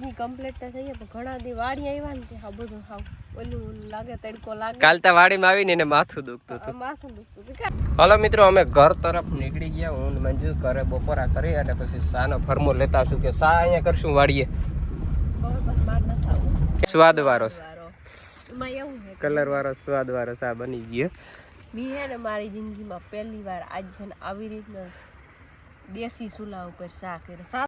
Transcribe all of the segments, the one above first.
દી કમ્પ્લીટ થઈ ગયા પણ ઘણા દી વાડી આવ્યા ને તે હા બધું હાવ ઓલું લાગે તડકો લાગે. કાલ તો વાડીમાં આવીને એને માથું દુખતું હતું. માથું દુખતું હતું. હલો મિત્રો અમે ઘર તરફ નીકળી ગયા. હું મંજુ ઘરે બપોરા કરી અને પછી સાનો ફરમો લેતા છું કે સા અહીંયા કરશું વાડીએ? સ્વાદ વાળો કલર વાળો સ્વાદ વાળો સા બની ગયો? મેં હે ને મારી જિંદગીમાં પહેલી વાર આજ છે ને આવી રીતના દેશી ચૂલા ઉપર સા કર્યો?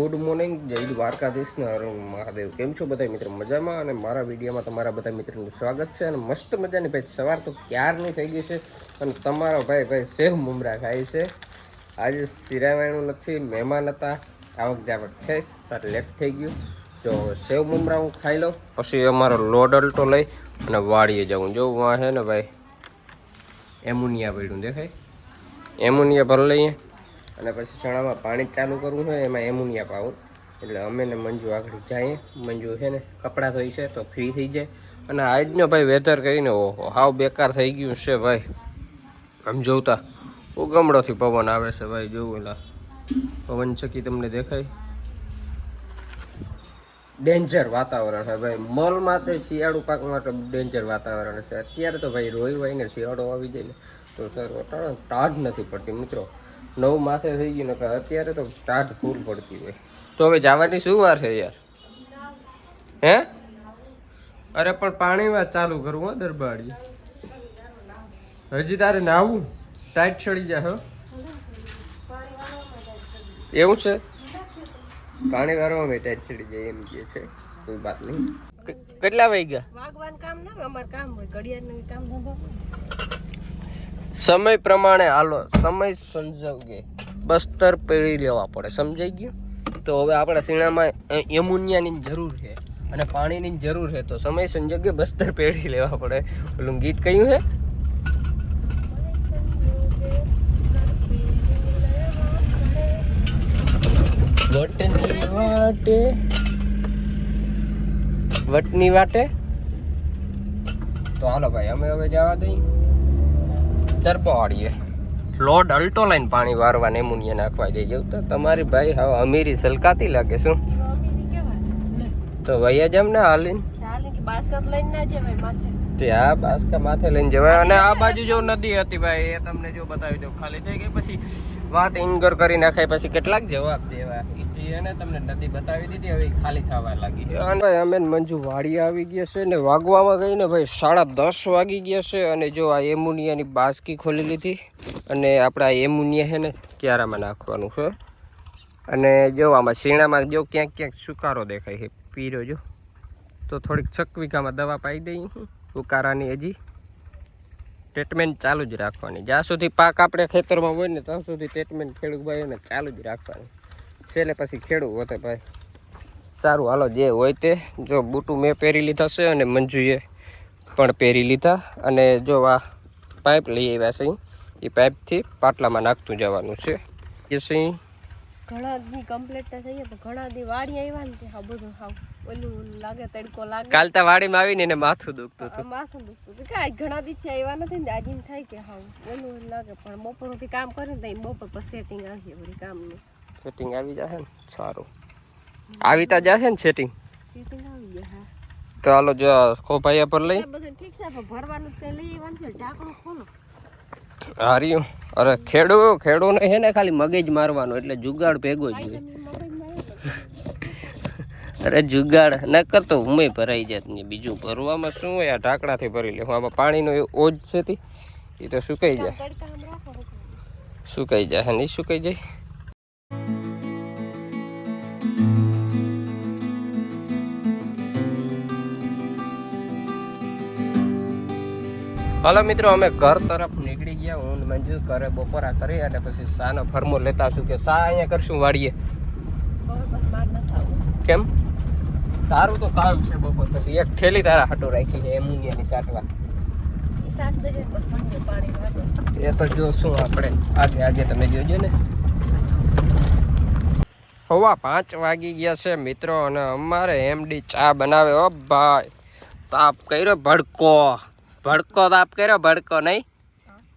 ગુડ મોર્નિંગ, જય દ્વારકાધીશ ને મહાદેવ. કેમ છો બધા મિત્રો? મજામાં? અને મારા વિડીયોમાં તમારા બધા મિત્રોનું સ્વાગત છે. અને મસ્ત મજાની ભાઈ, સવાર તો ક્યારની થઈ ગઈ છે? અને તમારો ભાઈ ભાઈ, સેવ મુમરા ખાય છે. આજે સિરાવાણું નથી, મહેમાન હતા. આવક જાવક થઈ તારે લેટ થઈ ગયું. જો સેવ મુમરા હું ખાઈ લઉં. પછી અમારો લોડ અલ્ટો લઈ અને વાળીએ જાઉં જો વાં છે ને ભાઈ, એમોનિયા પડ્યું દેખાય. એમોનિયા ભરી લઈએ. અને પછી ચણામાં પાણી ચાલુ કરવું હોય એમાં એમોનિયા પાવું એટલે અમે ને મંજુ આગળ જઈએ મંજુ છે ને, કપડાં ધોઈ છે, તો ફ્રી થઈ જાય. અને આજનો ભાઈ વેધર કહીને, ઓહો, હાવ બેકાર થઈ ગયું છે ભાઈ. આમ જોતા ઉગમડોથી પવન આવે છે ભાઈ, જોવું લા પવન ચકી તમને દેખાય? ડેન્જર વાતાવરણ છે ભાઈ. મોલ માટે શિયાળુ પાક માટે ડેન્જર વાતાવરણ છે. અત્યારે તો ભાઈ રોઈ ને શિયાળો આવી જાય ને. તો સર ટાઢ નથી પડતી મિત્રો. નવ માસે થઈ ગયું કે અત્યારે તો ટાઢ ફૂલ પડતી હોય. તો હવે જવાની શું વાર છે યાર? હે? અરે, પણ પાણી વાત ચાલુ કરવું હો દરબારી હજી તારે નાવું ટાઈટ ચડી જાય હો. એવું છે? પાણી વાળવામાં ટાઈટ ચડી જાય, એમ કે છે. કોઈ વાત નહીં. કેટલા વાગ્યા? વાગવાન કામ ના અમાર કામ હોય, ઘડિયાળનું કામ ધંધો. સમય પ્રમાણે હાલો, સમય સંજોગે. બસ્તર પહેરી લેવા પડે, સમજાઈ ગયું? તો હવે આપણા સીણામાં યમુનિયાની જરૂર છે અને પાણીની જરૂર છે. તો સમય સંજોગે બસ્તર પહેરી લેવા પડે. ઓલું ગીત કયું છે? વટની વાટે. વટની વાટે? તો હાલો ભાઈ, અમે હવે જવા દઈ તરપો વાળીએ લોડ અલ્ટો લાઈન પાણી વારવા નેમુનિયા નાખવા દેજો જવું તો તમારી ભાઈ હવે અમીરી સલકાતી લાગે શું? તો. વૈયા જમ ને હાલીન ત્યાં બાસકા માથે લઈને જવાય અને આ બાજુ જો નદી હતી ભાઈ એ તમને જો બતાવી દઉં. ખાલી થઈ ગઈ પછી વાત ઇંગર કરી નાખાય, પછી કેટલાક જવાબ દેવા. એને તમને નદી બતાવી દીધી, હવે ખાલી થવા લાગી. અને અમે મંજુ વાડી આવી ગયા છે ને, વાગવામાં ગઈ ને ભાઈ સાડા દસ વાગી ગયા છે અને જો આ એમુનિયાની બાસકી ખોલી લીધી અને આપણા એમુનિયા છે ને, ક્યારામાં નાખવાનું છે. અને જો આમાં શીણામાં જો ક્યાંક ક્યાંક સુકારો દેખાય છે, પીરો જો. તો થોડીક ચકવિકામાં દવા પાઈ દઈ. ઉકારાની હજી. ટ્રીટમેન્ટ ચાલુ જ રાખવાની. જ્યાં સુધી પાક આપણે ખેતરમાં હોય ને ત્યાં સુધી ટ્રીટમેન્ટ ખેડૂત ભાઈઓને ચાલુ જ રાખવાની. છેલ્લે પછી ખેડૂત હોતે ભાઈ. સારું, હાલો, જે હોય તે. જો બૂટું મેં પહેરી લીધા છે અને મંજુએ પણ પહેરી લીધા. અને જો આ પાઇપ લઈ આવ્યા છે એ પાઇપથી પાટલામાં નાખતું જવાનું છે. એ છે ઘણા દી કમ્પ્લીટ થઈ ગયા પણ ઘણા દી વાડી આવ્યા ને ત્યાં હા બધું હાવ ઓલું લાગે તડકો લાગે. કાલ તો વાડીમાં આવીને એને માથું દુખતું હતું. માથું દુખતું હતું. કાંઈ ઘણા ઘણા થી આવ્યા નથી ને આજે થાય કે હાવ ઓલું લાગે પણ બપોરથી કામ કર્યું ને બપોર પછી સેટિંગ આવી કામ કામનું. સેટિંગ આવી જશે ને? સારું. આવી તા જશે ને સેટિંગ સેટિંગ આવી જશે હા. તો હાલો જો ખોપાયા પર લઈ. બધું ઠીક છે પણ ભરવાનું કઈ લઈ આવવાનું ઢાંકણું ખોલો. હાર્યું અરે ખેડૂ ખેડૂને છે ને ખાલી મગજ મારવાનો, એટલે જુગાડ ભેગો જ હોય. તમે મગજમાં આવ્યો તો અરે જુગાડ ન કરતો ઉમે ભરાઈ જાત ને બીજું ભરવામાં શું હોય? આ ઢાંકડાથી ભરી લે. આમાં પાણીનો એ ઓજ છે એ તો સુકાઈ જાય. સુકાઈ જાય નહીં સુકાઈ જાય? હાલો મિત્રો, અમે ઘર તરફ નીકળી ગયા હું ને મંજુ ઘરે બપોરા કરી અને પછી સાનો ફરમો લેતા છું કે સા અહીંયા કરશું વાડીએ? કેમ? તારું તો કામ છે બપોર પછી. એક ઠેલી તારા હાટો રાખી છે સાટવા એ વાળો એ તો જોશું આપણે. આજે આજે તમે જોજો ને. હવા પાંચ વાગી ગયા છે મિત્રો અને અમારે એમડી ચા બનાવે. ઓ ભાઈ, તાપ કર્યો ભડકો. ભડકો તાપ કર્યો, ભડકો નહીં.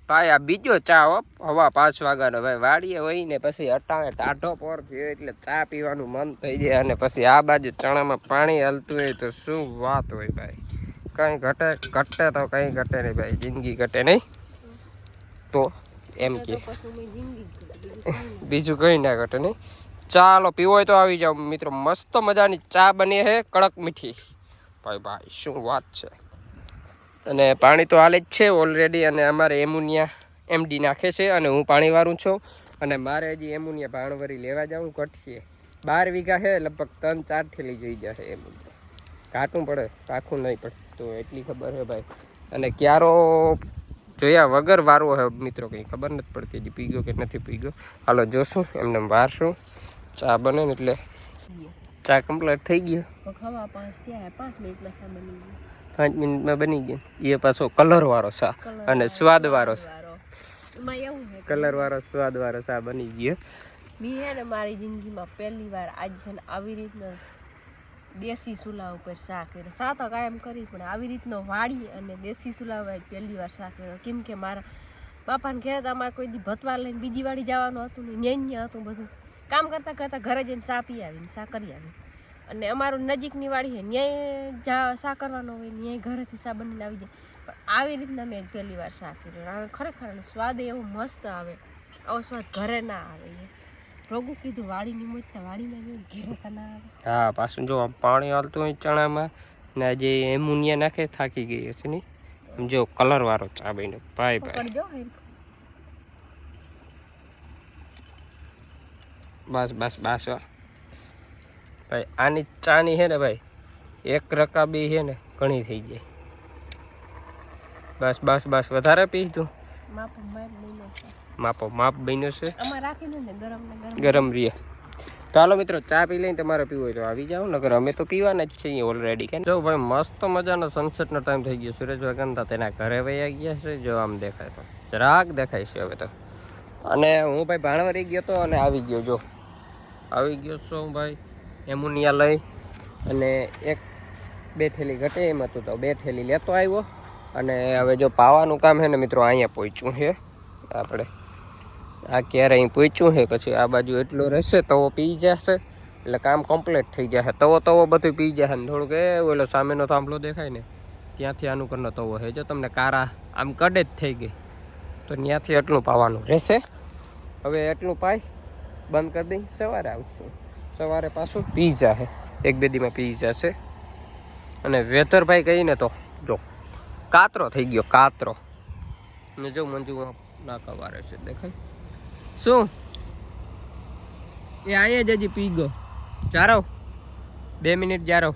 ભાઈ, આ બીજો ચા હો, હવા પાંચ વાગ્યાનો. ભાઈ વાડીએ હોય ને પછી અટાણે ટાઢો પોર થયો એટલે ચા પીવાનું મન થઈ જાય અને પછી આ બાજુ ચણામાં પાણી હાલતું હોય તો શું વાત હોય ભાઈ? કંઈ ઘટે ઘટે તો કંઈ ઘટે નહીં ભાઈ, જિંદગી ઘટે નહીં. તો એમ કે. બીજું કંઈ ના ઘટે નહીં. ચાલો, પીવો હોય તો આવી જાઓ. મિત્રો, મસ્ત મજાની ચા બની છે કડક મીઠી. ભાઈ ભાઈ, શું વાત છે. અને પાણી તો હાલે જ છે ઓલરેડી અને અમારે એમુનિયા એમડી નાખે છે અને હું પાણીવાળું છું. અને મારે હજી એમુનિયા ભાણવરી લેવા જાઉં ઘટશે બાર વીઘા છે લગભગ ત્રણ ચાર થેલી જોઈ જશે એમુનિયા કાટવું પડે પાખું નહીં પડે. તો એટલી ખબર છે ભાઈ. અને ક્યારો જોયા વગર વારો હે મિત્રો કંઈ ખબર નથી પડતી. હજી પીગ્યો કે નથી પીગ્યો. હાલો જોશું એમને વારશું. ચા બને ને એટલે. ચા કમ્પ્લીટ થઈ ગયો. પાંચ મિનિટમાં બની ગયો. એ પાછો કલર વાળો ચા અને સ્વાદ વાળો વાળો. એમાં એવું છે કે કલર વાળો સ્વાદ વાળો સા બની ગયો. મેં હે ને મારી જિંદગીમાં પહેલી વાર આજ છે ને આવી રીતના દેશી ચૂલા ઉપર શાક કર્યો. સા તો કાયમ કરી પણ આવી રીતનો વાળી અને દેશી ચૂલા ઉપર પહેલી વાર શાક કર્યો. કેમ કે મારા બાપાને ઘેર અમારે કોઈ દી ભતવા લઈને બીજી વાડી જવાનું હતું ને ન્યા હતું બધું. કામ કરતાં કરતાં ઘરે જઈને સા પી આવીને સા કરી આવી અને અમારું નજીકની વાડી છે ન્યાય જા શા કરવાનો હોય ન્યાય ઘરેથી સા બનીને આવી જાય. પણ આવી રીતના મેં પહેલી વાર શાક કર્યું. અને ખરેખર સ્વાદ એવો મસ્ત આવે. આવો સ્વાદ ઘરે ના આવે રોગું કીધું વાડીની મોજતા વાડીમાં ગયું ઘેરે ના આવે. હા પાછું જો આમ પાણી હાલતું હોય ચણામાં ને જે એમુનિયા નાખે થાકી ગઈ હશે નહીં આમ જો કલર વાળો ચા બન્યો. ભાઈ ભાઈ. બસ બસ બસ. ભાઈ આની ચાની છે ને ભાઈ એક રકાબી છે ને ઘણી થઈ જાય બસ બસ બસ વધારે પી તું. માપ માપો માપ બન્યો છે. ગરમ રીએ હાલો મિત્રો ચા પી લઈને તમારે પીવું હોય તો આવી જાઓ નગર અમે તો પીવાના જ છીએ ઓલરેડી કે જો ભાઈ મસ્ત મજાનો સનસેટનો ટાઈમ થઈ ગયો સુરેશ વગનતા તેના ઘરે વયા ગયા છે જો આમ દેખાય તો. જરાક દેખાય છે હવે તો. અને હું ભાઈ ભાણવરી ગયો તો અને આવી ગયો જો. આવી ગયો છું ભાઈ. એમુનિયા લઈ અને એક બે થેલી ઘટે, એમ હતું તો બે થેલી લેતો આવ્યો. અને હવે જો પાવાનું કામ છે ને મિત્રો, અહીંયા પહોંચ્યું છે. આપણે આ ક્યારે અહીં પહોંચ્યું છે? પછી આ બાજુ એટલું રહેશે, તવો પી જશે. એટલે કામ કમ્પ્લીટ થઈ જશે. તવો તવો બધું પી જશે ને થોડુંક. એ, ઓલો સામેનો થાંભલો દેખાય ને, ત્યાંથી આનું કરનો તવો છે. જો તમને કારા આમ કડે જ થઈ ગઈ, તો ત્યાંથી એટલું પાવાનું રહેશે. હવે એટલું પાઈ બંધ કરી દઈ, સવારે આવશું. સવારે પાછું પીઝા છે. એક બે દીમાં પી છે. અને વેધરભાઈ કહીને તો, જો, કાતરો થઈ ગયો, કાતરો. ને જો મંજુ નાકા વારે છે, દેખાય? શું? એ અહીંયા જ હજી પી ગયો જારો બે મિનિટ જારો